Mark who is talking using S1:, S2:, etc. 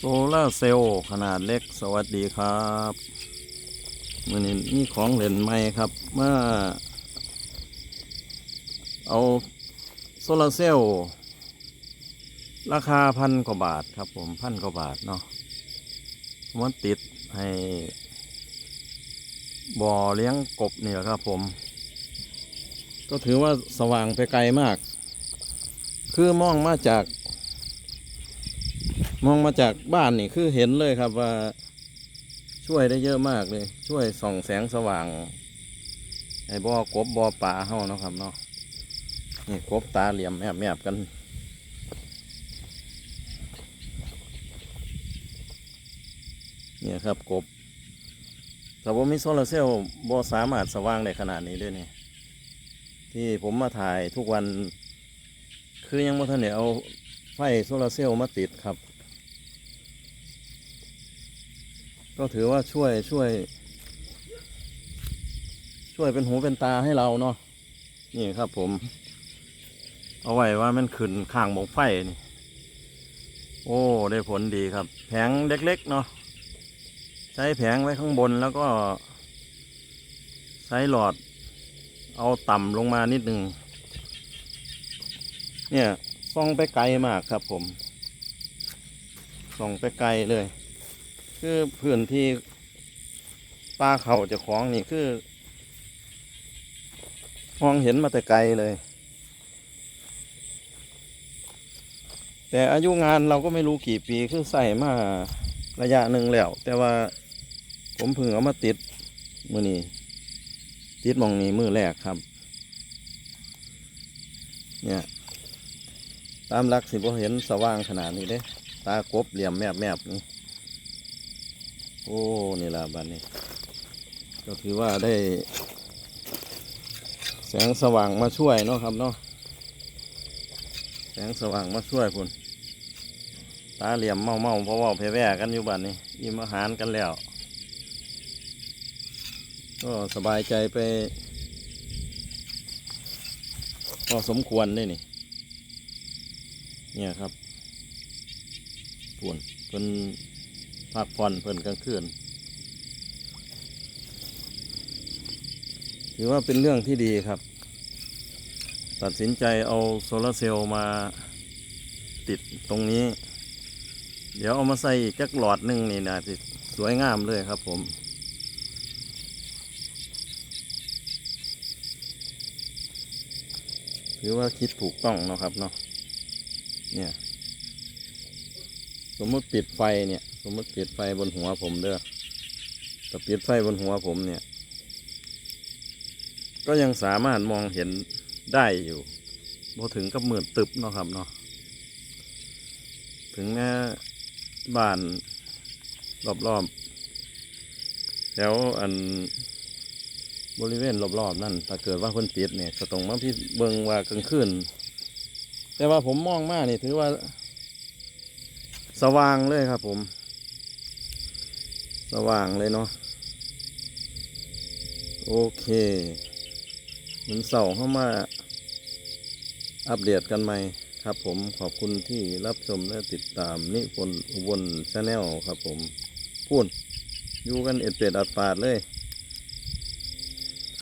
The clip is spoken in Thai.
S1: โซล่าเซลล์ขนาดเล็กสวัสดีครับมื่อนี้มีของเล่นใหม่ครับมาเอาโซล่าเซลล์ราคาพันกว่าบาทครับผมพันกว่าบาทเนาะมันติดให้บ่อเลี้ยงกบนี่แหละครับผม ก็ถือว่าสว่างไปไกลมาก คือมองมาจาก มองมาจากบ้านนี่คือเห็นเลยครับว่าช่วยได้เยอะมากเลย ช่วยส่องแสงสว่าง ไอ้บ่อกบบ่อปลาเฮาเนาะครับเนาะนี่กบตาเหลี่ยมแอบแอบๆกัน เนี่ยครับกบแต่ว่ามีโซลาเซลล์บ่สามารถสว่างได้ขนาดนี้ด้วยนี่ที่ผมมาถ่ายทุกวัน คือยังไม่ทันได้เอาไฟโซลาเซลล์มาติดครับ ก็ถือว่าช่วยช่วย ช่วยเป็นหูเป็นตาให้เราเนาะนี่ครับผม เอาไว้ว่ามันขึ้นข้างบกไฟนี่โอ้ได้ผลดีครับ แผงเล็ก ๆ เนาะใช้แผงไว้ข้างบนแล้วก็ ใช้หลอด เอาต่ำลงมานิดนึงเนี่ยส่องไปไกลมากครับผมส่องไปไกลเลย คือพื้นที่ปลาเขาจะของนี่คือมองเห็นมาแต่ไกลเลย แต่อายุงานเราก็ไม่รู้กี่ปีคือใส่มาระยะหนึ่งแล้ว แต่ว่าผมเพิ่งเอามาติดมือนี้ติดมองนี้มือแรกครับ เนี่ยตามลักสิบ่เห็นสว่างขนาดนี้เด้ ตากบเหลี่ยมแมบแมบนี่ โอ้นี่ละบัดนี้ ก็ถือว่าได้ แสงสว่างมาช่วยเนาะครับเนาะแสงสว่างมาช่วยคุณตาเหลี่ยมเมาเมาเพราะว่าเพแว่กันอยู่บัดนี้อิ่มอาหารกันแล้ว ก็สบายใจไปพอสมควรได้นี่ เนี่ยครับปวนเพิ่น พักผ่อนเพิ่นกลางคืนถือว่าเป็นเรื่องที่ดีครับ ตัดสินใจเอาโซลาร์เซลล์มาติดตรงนี้ เดี๋ยวเอามาใส่อีกจักหลอดหนึ่งนี่นะสิสวยงามเลยครับผม ถือว่าคิดถูกต้องเนาะครับเนาะเนี่ย สมมติปิดไฟเนี่ย สมมติปิดไฟบนหัวผมเด้อแต่ปิดไฟบนหัวผมเนี่ย ก็ยังสามารถมองเห็นได้อยู่พอถึงกับมืดตึบเนาะครับเนาะถึงแม้บ้านรอบๆแถวอันบริเวณรอบๆนั่นถ้าเกิดว่าคนปิดเนี่ยก็ต้องมาพี่เบิงว่ากลางคืนแต่ว่าผมมองมากนี่ถือว่า สว่างเลยครับผม สว่างเลยเนาะโอเคมันเสาเข้ามาอัปเดตกันใหม่ครับผมขอบคุณที่รับชมและติดตามนิพนธ์อุบลชาแนลครับผมพูดอยู่กันเอ็ดเป็ดอัดปาดเลย